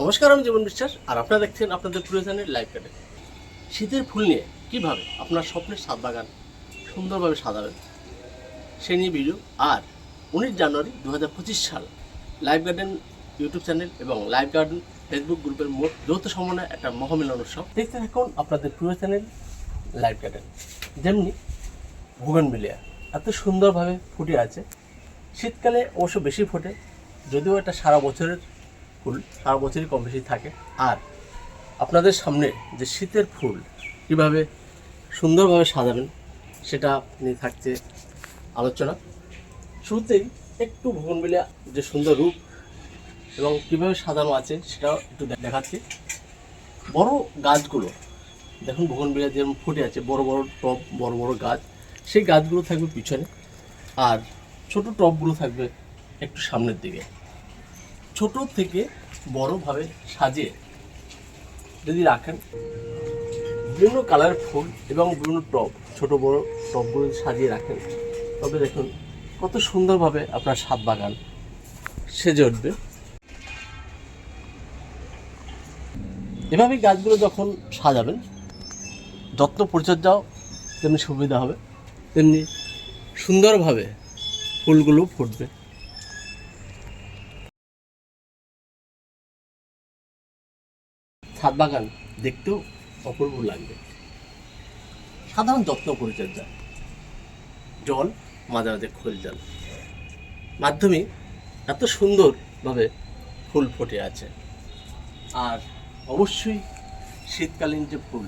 নমস্কার, আমি জীবন বিশ্বাস, আর আপনারা দেখছেন আপনাদের প্রিয়জনের লাইভ কাটে শীতের ফুল নিয়ে কীভাবে আপনার স্বপ্নের সাত বাগান সুন্দরভাবে সাজাবেন, সে নিয়ে ভিডিও আর উনিশ জানুয়ারি দু পঁচিশ সাল লাইভ গার্ডেন ইউটিউব চ্যানেল এবং লাইভ গার্ডেন ফেসবুক গ্রুপের মোট যৌথ সমন্বয়ে একটা মহামিলন উৎসব। দেখতে থাকুন আপনাদের প্রিয় চ্যানেল লাইভ গার্ডেন। যেমনি ভুগনবিলিয়া এত সুন্দরভাবে ফুটে আছে। শীতকালে অবশ্য বেশি ফোটে, যদিও এটা সারা বছরের ফুল, সারা বছরই কম বেশি থাকে। আর আপনাদের সামনে যে শীতের ফুল, কীভাবে সুন্দরভাবে সাজাবেন, সেটা নিয়ে থাকছে আলোচনা। শুরুতেই একটু ভুবনবিলিয়া যে সুন্দর রূপ এবং কীভাবে সাজানো আছে, সেটাও একটু দেখাচ্ছি। বড় গাছগুলো, দেখুন ভুবনবিলিয়া যেমন ফুটে আছে, বড় বড় টব, বড় বড় গাছ, সেই গাছগুলো থাকবে পিছনে। আর ছোট টবগুলো থাকবে একটু সামনের দিকে। ছোট থেকে বড়ভাবে সাজিয়ে যদি রাখেন, বিভিন্ন কালারের ফুল এবং বিভিন্ন টব, ছোট বড় টবগুলো যদি সাজিয়ে রাখেন, তবে দেখুন কত সুন্দরভাবে আপনার সাত বাগান সেজে উঠবে। এভাবে গাছগুলো যখন সাজাবেন, যত্ন পরিচর্যাও তেমনি সুবিধা হবে, তেমনি সুন্দরভাবে ফুলগুলো ফুটবে। ছাদ বাগান দেখতেও অপূর্ব লাগবে। সাধারণ যত্ন পরিচর্যা জল মাঝে মাঝে খোল জল। মাধ্যমে এত সুন্দরভাবে ফুল ফুটে আছে। আর অবশ্যই শীতকালীন যে ফুল,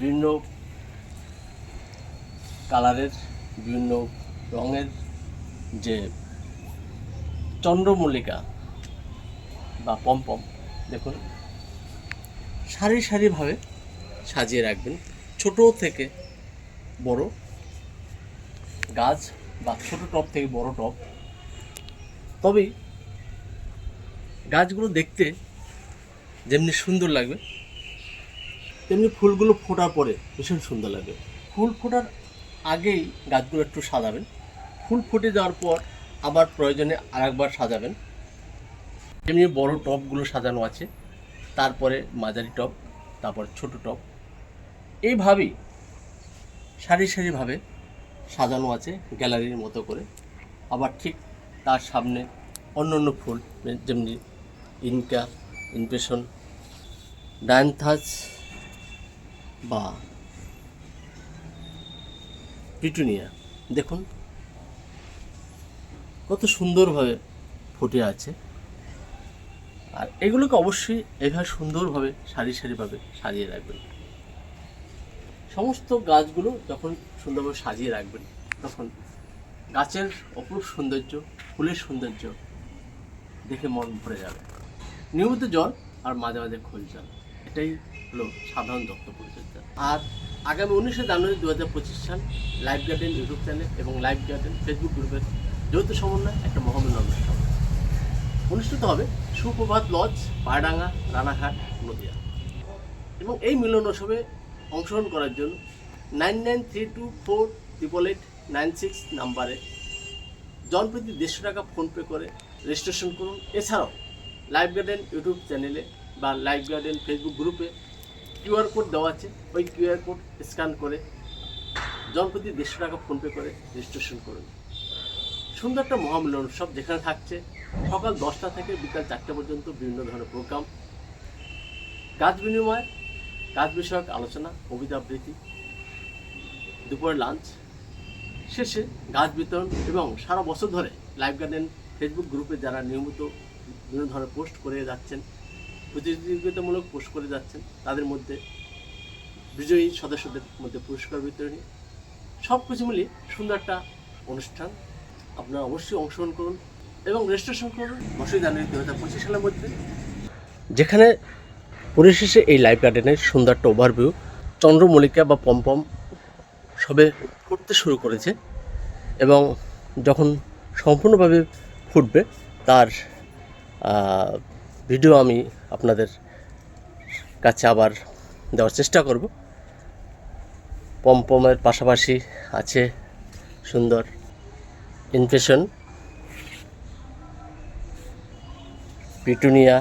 বিভিন্ন কালারের, বিভিন্ন রঙের যে চন্দ্রমল্লিকা বা পমপম দেখুন। সারি সারিভাবে সাজিয়ে রাখবেন। ছোট থেকে বড় গাছ বা ছোট টব থেকে বড় টব। তবেই গাছগুলো দেখতে যেমনি সুন্দর লাগবে, তেমনি ফুলগুলো ফোটার পরে ভীষণ সুন্দর লাগবে। ফুল ফোটার আগেই গাছগুলো একটু সাজাবেন। ফুল ফুটে যাওয়ার পর আবার প্রয়োজনে আরেকবার সাজাবেন। যেমনি বড় টবগুলো সাজানো আছে। তারপরে মাঝারি টব তারপর ছোট টব এইভাবেই সারি সারিভাবে সাজানো আছে গ্যালারির মতো করে। আবার ঠিক তার সামনে অন্য অন্য ফুল, যেমনি ইনকা, ইনপেশন ডায়ান্থাস বা পিটুনিয়া। দেখুন, কত সুন্দরভাবে ফুটে আছে। আর এগুলোকে অবশ্যই এভাবে সুন্দরভাবে সারি সারিভাবে সাজিয়ে রাখবেন। সমস্ত গাছগুলো যখন সুন্দরভাবে সাজিয়ে রাখবেন, তখন গাছের অপরূপ সৌন্দর্য, ফুলের সৌন্দর্য দেখে মন ভরে যাবে। নিয়মিত জল আর মাঝে মাঝে খোল জল, এটাই হলো সাধারণ যত্ন পরিচর্যা। আর আগামী উনিশে জানুয়ারি দু হাজার পঁচিশ সাল লাইফ গার্ডেন ইউটিউব চ্যানেল এবং লাইফ গার্ডেন ফেসবুক গ্রুপের যৌথ সমন্বয় একটা মহামিলন অনুষ্ঠান অনুষ্ঠিত হবে সুপ্রভাত লজ পায়ডাঙ্গা রানাঘাট, নদিয়া। এবং এই মিলন উৎসবে অংশগ্রহণ করার জন্য nine nine three two four triple eight nine six নাম্বারে জনপ্রতি দেড়শো টাকা ফোনপে করে রেজিস্ট্রেশন করুন। এছাড়াও লাইফ গার্ডেন ইউটিউব চ্যানেলে বা লাইফ গার্ডেন ফেসবুক গ্রুপে কিউআর কোড দেওয়া আছে। ওই কিউআর কোড স্ক্যান করে জনপ্রতি দেড়শো টাকা ফোনপে করে রেজিস্ট্রেশন করুন। সুন্দর একটা মহামিলন উৎসব যেখানে থাকছে। সকাল দশটা থেকে বিকাল চারটে পর্যন্ত বিভিন্ন ধরনের প্রোগ্রাম গাছ বিনিময়, গাছ বিষয়ক আলোচনা কবিতা আবৃত্তি দুপুরে লাঞ্চ শেষে গাছ বিতরণ এবং সারা বছর ধরে লাইফ গার্ডেন ফেসবুক গ্রুপে যারা নিয়মিত বিভিন্ন ধরনের পোস্ট করে যাচ্ছেন, প্রতিযোগিতামূলক পোস্ট করে যাচ্ছেন, তাদের মধ্যে বিজয়ী সদস্যদের মধ্যে পুরস্কার বিতরণী সব কিছু মিলিয়ে সুন্দর একটা অনুষ্ঠান। আপনারা অবশ্যই অংশগ্রহণ করুন। এবং রেজিস্ট্রেশন করুন দশই জানুয়ারি দু হাজার পঁচিশ সালের মধ্যে। যেখানে পরিশেষে এই লাইফ গার্ডেনের সুন্দর একটা ওভারভিউ চন্দ্রমল্লিকা বা পমপম সবে ফুটতে শুরু করেছে এবং যখন সম্পূর্ণভাবে ফুটবে তার ভিডিও আমি আপনাদের কাছে আবার দেওয়ার চেষ্টা করব। পমপমের পাশাপাশি আছে সুন্দর ইনফেশন পিটুনিয়া।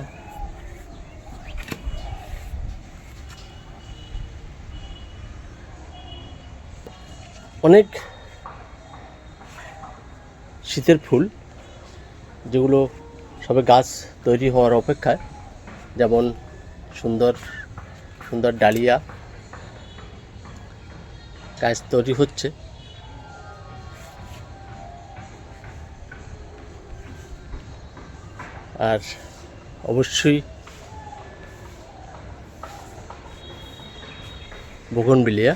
অনেক শীতের ফুল, যেগুলো সবে গাছ তৈরি হওয়ার অপেক্ষায়, যেমন সুন্দর সুন্দর ডালিয়া গাছ তৈরি হচ্ছে। আর অবশ্যই বগনবিলিয়া।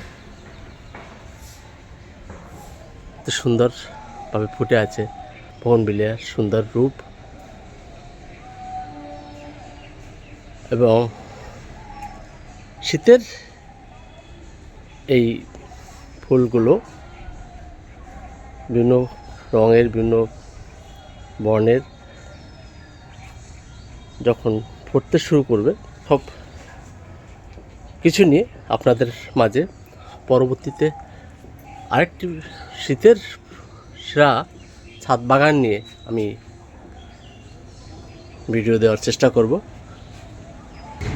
এত সুন্দরভাবে ফুটে আছে বগনবিলিয়ার সুন্দর রূপ। এবং শীতের এই ফুলগুলো বিভিন্ন রঙের, বিভিন্ন বর্ণের যখন ফুটতে শুরু করবে, সব কিছু নিয়ে আপনাদের মাঝে পরবর্তীতে আরেকটি শীতের সেরা ছাদ বাগান নিয়ে আমি ভিডিও দেওয়ার চেষ্টা করব।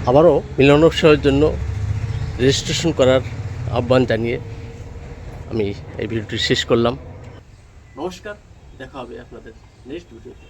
আবারও মিলন উৎসবের জন্য রেজিস্ট্রেশন করার আহ্বান জানিয়ে আমি এই ভিডিওটি শেষ করলাম। নমস্কার, দেখা হবে আপনাদের নেক্সট ভিডিওতে